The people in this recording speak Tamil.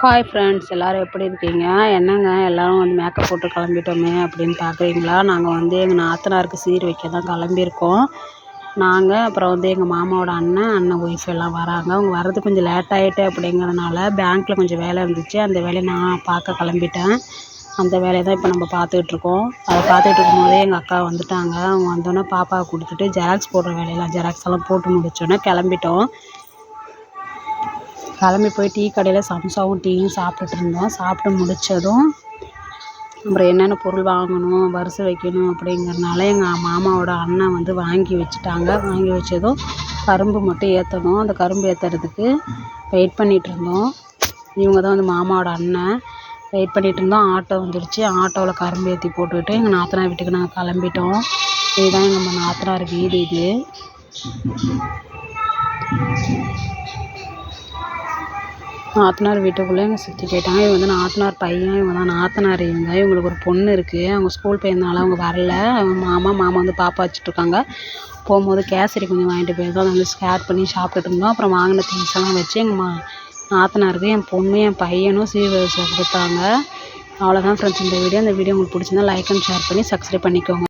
ஹாய் ஃப்ரெண்ட்ஸ் எல்லோரும் எப்படி இருக்கீங்க? என்னங்க? எல்லோரும் வந்து மேக்கப் போட்டு கிளம்பிட்டோமே அப்படின்னு பார்க்குறீங்களா நாங்கள் வந்து எங்கள் நாத்தனாருக்கு சீர் வைக்க தான் கிளம்பியிருக்கோம். நாங்கள் அப்புறம் வந்து எங்கள் மாமாவோட அண்ணன் அண்ணன் ஒய்ஃப் எல்லாம் வராங்க. அவங்க வர்றது கொஞ்சம் லேட் ஆகிட்டு அப்படிங்கிறதுனால பேங்க்கில் கொஞ்சம் வேலை இருந்துச்சு. அந்த வேலையை நான் பார்க்க கிளம்பிட்டேன். அந்த வேலையை தான் இப்போ நம்ம பார்த்துட்ருக்கோம் அதை பார்த்துட்டு இருக்கும்போதே எங்கள் அக்கா வந்துட்டாங்க. அவங்க வந்தோடனே பாப்பாவை கொடுத்துட்டு ஜெராக்ஸ் போடுற வேலையெல்லாம் ஜெராக்ஸ் எல்லாம் போட்டு முடித்தோன்னே கிளம்பிட்டோம். கிளம்பி போய் டீ கடையில் சம்சாவும் டீயும் சாப்பிட்டுட்டு இருந்தோம். சாப்பிட்டு முடித்ததும் அப்புறம் என்னென்ன பொருள் வாங்கணும் வரிசை வைக்கணும் அப்படிங்கிறனால எங்கள் மாமாவோட அண்ணன் வந்து வாங்கி வச்சுட்டாங்க. வாங்கி வச்சதும் கரும்பு மட்டும் ஏற்றணும் அந்த கரும்பு ஏற்றுறதுக்கு வெயிட் பண்ணிகிட்டு இருந்தோம். இவங்க தான் வந்து மாமாவோட அண்ணன். வெயிட் பண்ணிகிட்டு இருந்தோம். ஆட்டோ வந்துடுச்சு. ஆட்டோவில் கரும்பு ஏற்றி போட்டுக்கிட்டு எங்கள் நாத்தனார் வீட்டுக்கு நாங்கள் கிளம்பிட்டோம். இதுதான் எங்கள் நாத்தனார் வீடு இது. நாத்தனார் வீட்டுக்குள்ளே எங்கள் சுற்றி கேட்டாங்க. இவங்க வந்து நாத்தனார் பையன் இவங்க தான் நாத்தனார் இவங்க. இவங்களுக்கு ஒரு பொண்ணு இருக்குது அவங்க ஸ்கூல் போயிருந்தனால அவங்க வரல. அவங்க மாமா மாமா வந்து பாப்பா வச்சுட்ருக்காங்க போகும்போது கேசரி கொஞ்சம் வாங்கிட்டு போயிருந்தோம். அதை வந்து ஷேர் பண்ணி சாப்பிட்டுட்டு இருந்தோம். அப்புறம் வாங்கின திங்ஸ் எல்லாம் வச்சு எங்கள் மா நாத்தனாருக்கு என் பொண்ணு என் பையனும் சீர்வரிசை கொடுத்தாங்க. அவ்வளோதான் ஃப்ரெண்ட்ஸ் இந்த வீடியோ இந்த வீடியோ உங்களுக்கு பிடிச்சிருந்தா லைக் அண்ட் ஷேர் பண்ணி சப்ஸ்கிரைப் பண்ணிக்கோங்க.